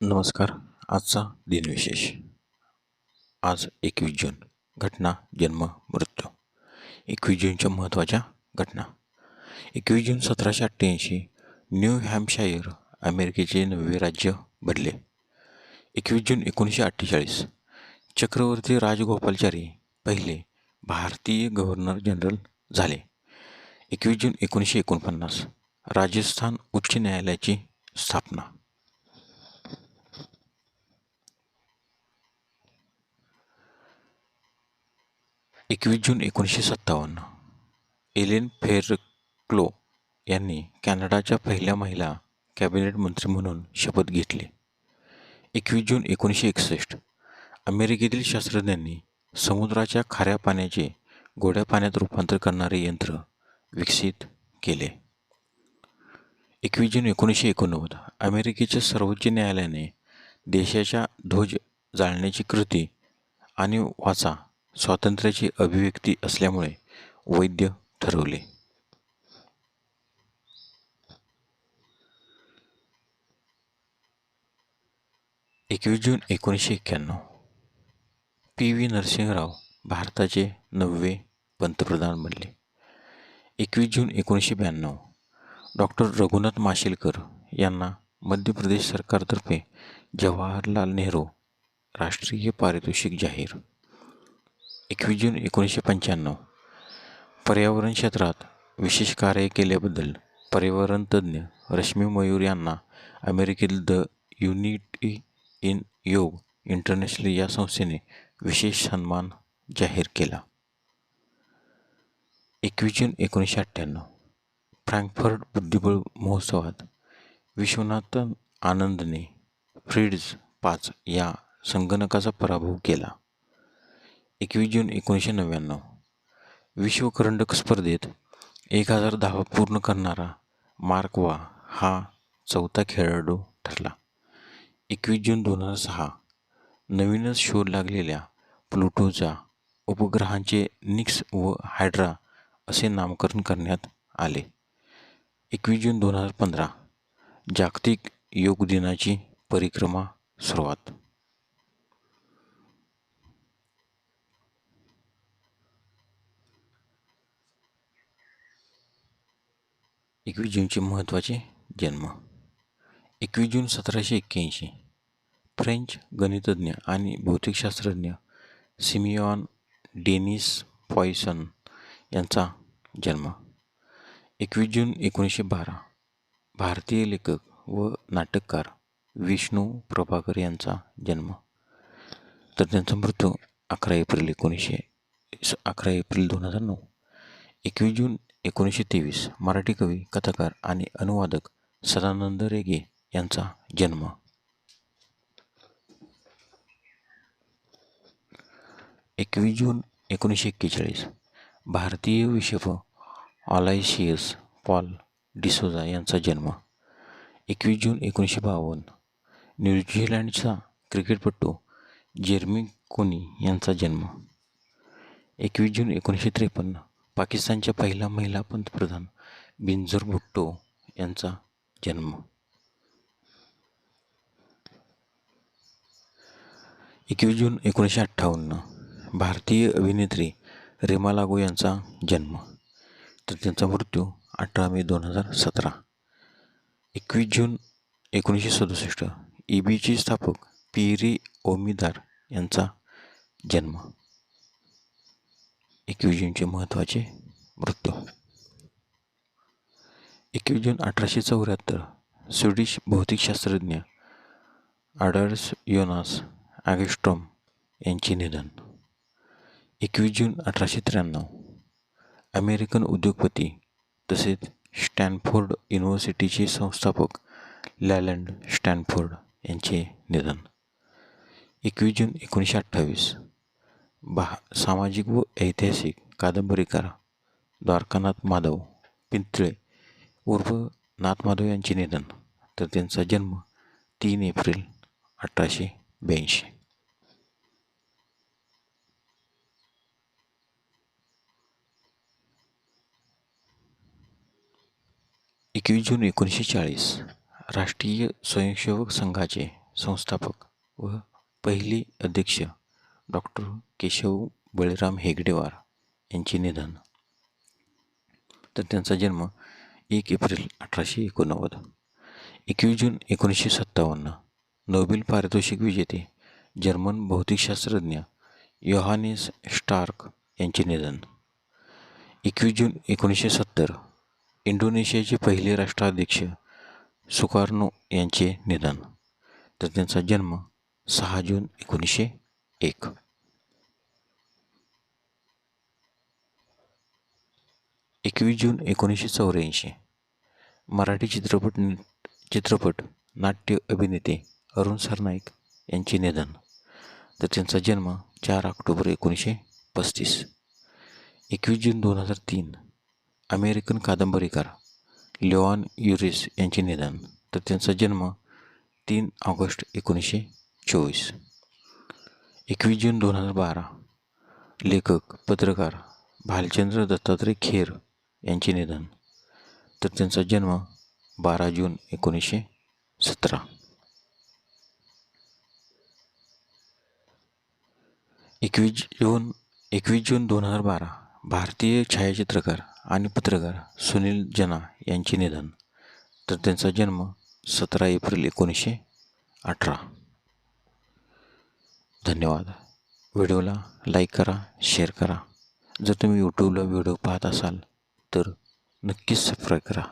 नमस्कार. आजचा दिनविशेष. आज एकवीस जून. घटना जन्म मृत्यू. एकवीस जूनच्या महत्त्वाच्या घटना. एकवीस जून सतराशे अठ्ठ्याऐंशी न्यू हॅम्पशायर अमेरिकेचे नववे राज्य बनले. एकवीस जून एकोणीसशे अठ्ठेचाळीस. चक्रवर्ती राजगोपालचारी पहिले भारतीय गव्हर्नर जनरल झाले. एकवीस जून एकोणीसशे एकोणपन्नास. राजस्थान उच्च न्यायालयाची स्थापना. एकवीस जून एकोणीसशे सत्तावन्न. एलेन फेरक्लो यांनी कॅनडाच्या पहिल्या महिला कॅबिनेट मंत्री म्हणून शपथ घेतली. एकवीस जून एकोणीसशे एकसष्ट. अमेरिकेतील शास्त्रज्ञांनी समुद्राच्या खाऱ्या पाण्याचे गोड्या पाण्यात रूपांतर करणारे यंत्र विकसित केले. एकवीस जून एकोणीसशे एकोणनव्वद. अमेरिकेच्या सर्वोच्च न्यायालयाने देशाच्या ध्वज जाळण्याची कृती आणि वाचा स्वातंत्र्याची अभिव्यक्ती असल्यामुळे वैद्य ठरवले. एकवीस जून एकोणीसशे एक्क्याण्णव. पी. व्ही. नरसिंहराव भारताचे नववे पंतप्रधान बनले. एकवीस जून एकोणीसशे ब्याण्णव. डॉक्टर रघुनाथ माशेलकर यांना मध्य प्रदेश सरकारतर्फे जवाहरलाल नेहरू राष्ट्रीय पारितोषिक जाहीर एकवीस जून एकोणीसशे पंच्याण्णव. पर्यावरण क्षेत्रात विशेष कार्य केल्याबद्दल पर्यावरण तज्ज्ञ रश्मी मयूर यांना अमेरिकेतील the unity in yoga international या संस्थेने विशेष सन्मान जाहीर केला. एकवीस जून एकोणीसशे अठ्ठ्याण्णव. फ्रँकफर्ट बुद्धिबळ महोत्सवात विश्वनाथन आनंदने फ्रीड्स पाच या संगणकाचा पराभव केला. एकवीस जून एकोणीसशे नव्याण्णव. विश्वकरंडक स्पर्धेत एक हजार धावा पूर्ण करणारा मार्क वा हा चौथा खेळाडू ठरला. एकवीस जून दोन हजार सहा नवीनच शोध लागलेल्या प्लुटोचा उपग्रहांचे निक्स व हायड्रा असे नामकरण करण्यात आले. एकवीस जून दोन हजार पंधरा जागतिक योग दिनाची परिक्रमा सुरुवात. एकवीस जूनचे महत्त्वाचे जन्म. एकवीस जून सतराशे एक्क्याऐंशी. फ्रेंच गणितज्ञ आणि भौतिकशास्त्रज्ञ सिमियॉन डेनिस पॉयसन यांचा जन्म. एकवीस जून एकोणीसशे बारा. भारतीय लेखक व नाटककार विष्णू प्रभाकर यांचा जन्म. तर त्यांचा मृत्यू अकरा एप्रिल एकोणीसशे अकरा एप्रिल दोन हजार नऊ. एकवीस जून एकोणीसशे तेवीस मराठी कवी कथाकार आणि अनुवादक सदानंद रेगे यांचा जन्म. एकवीस जून एकोणीसशे एक्केचाळीस भारतीय विषप ऑलायशियस पॉल डिसोजा यांचा जन्म. एकवीस जून एकोणीसशे बावन्न न्यूझीलँडचा क्रिकेटपटू जेर्मी कोनी यांचा जन्म. एकवीस जून एकोणीसशे त्रेपन्न पाकिस्तानच्या पहिला महिला पंतप्रधान बिंजर भुट्टो यांचा जन्म. एकवीस जून एकोणीसशे अठ्ठावन्न भारतीय अभिनेत्री रेमा लागू यांचा जन्म. तर त्यांचा मृत्यू अठरा मे दोन हजार सतरा. एकवीस जून एकोणीसशे सदुसष्ट ईबीची स्थापक पिरी ओमीदार यांचा जन्म. एकवीस जूनचे महत्त्वाचे मृत्यू एकवीस जून अठराशे चौऱ्याहत्तर स्वीडिश भौतिकशास्त्रज्ञ आडर्स योनास ॲगेस्ट्रॉम यांचे निधन. एकवीस जून अठराशे त्र्याण्णव अमेरिकन उद्योगपती तसेच स्टॅनफोर्ड युनिव्हर्सिटीचे संस्थापक लॅलंड स्टॅनफोर्ड यांचे निधन. एकवीस जून एकोणीसशे अठ्ठावीस भा सामाजिक व ऐतिहासिक कादंबरीकार द्वारकानाथ माधव पिंतळे उर्फ नाथ माधव यांचे निधन. तर त्यांचा जन्म तीन एप्रिल अठराशे ब्याऐंशी. एकवीस जून एकोणीसशे चाळीस राष्ट्रीय स्वयंसेवक संघाचे संस्थापक व पहिली अध्यक्ष डॉक्टर केशव बळीराम हेगडेवार यांचे निधन. तर त्यांचा जन्म एक एप्रिल अठराशे एकोणनव्वद. एकवीस जून एकोणीसशे सत्तावन्न. नोबेल पारितोषिक विजेते जर्मन भौतिकशास्त्रज्ञ योहानिस स्टार्क यांचे निधन. एकवीस जून एकोणीसशे सत्तर. इंडोनेशियाचे पहिले राष्ट्राध्यक्ष सुकार्नो यांचे निधन. तर त्यांचा जन्म सहा जून एकोणीसशे एक. एकवीस जून एकोणीसशे चौऱ्याऐंशी. मराठी चित्रपट चित्रपट नाट्य अभिनेते अरुण सरनाईक यांचे निधन. तर त्यांचा जन्म चार ऑक्टोबर एकोणीसशे पस्तीस. एकवीस जून दोन हजार तीन अमेरिकन कादंबरीकार लिओन युरिस यांचे निधन. तर त्यांचा जन्म तीन ऑगस्ट एकोणीसशे चोवीस. एकवीस जून दोन हजार बारा. लेखक पत्रकार भालचंद्र दत्तात्रय खेर यांचे निधन. तर त्यांचा जन्म बारा जून एकोणीसशे सतरा. एकवीस जून एकवीस जून दोन हजार बारा. भारतीय छायाचित्रकार आणि पत्रकार सुनील जना यांचे निधन. तर त्यांचा जन्म सतरा एप्रिल एकोणीसशे अठरा. धन्यवाद. व्हिडिओला लाईक करा शेअर करा. जर तुम्ही यूट्यूबला व्हिडिओ पाहत असाल तर नक्कीच सबस्क्राईब करा.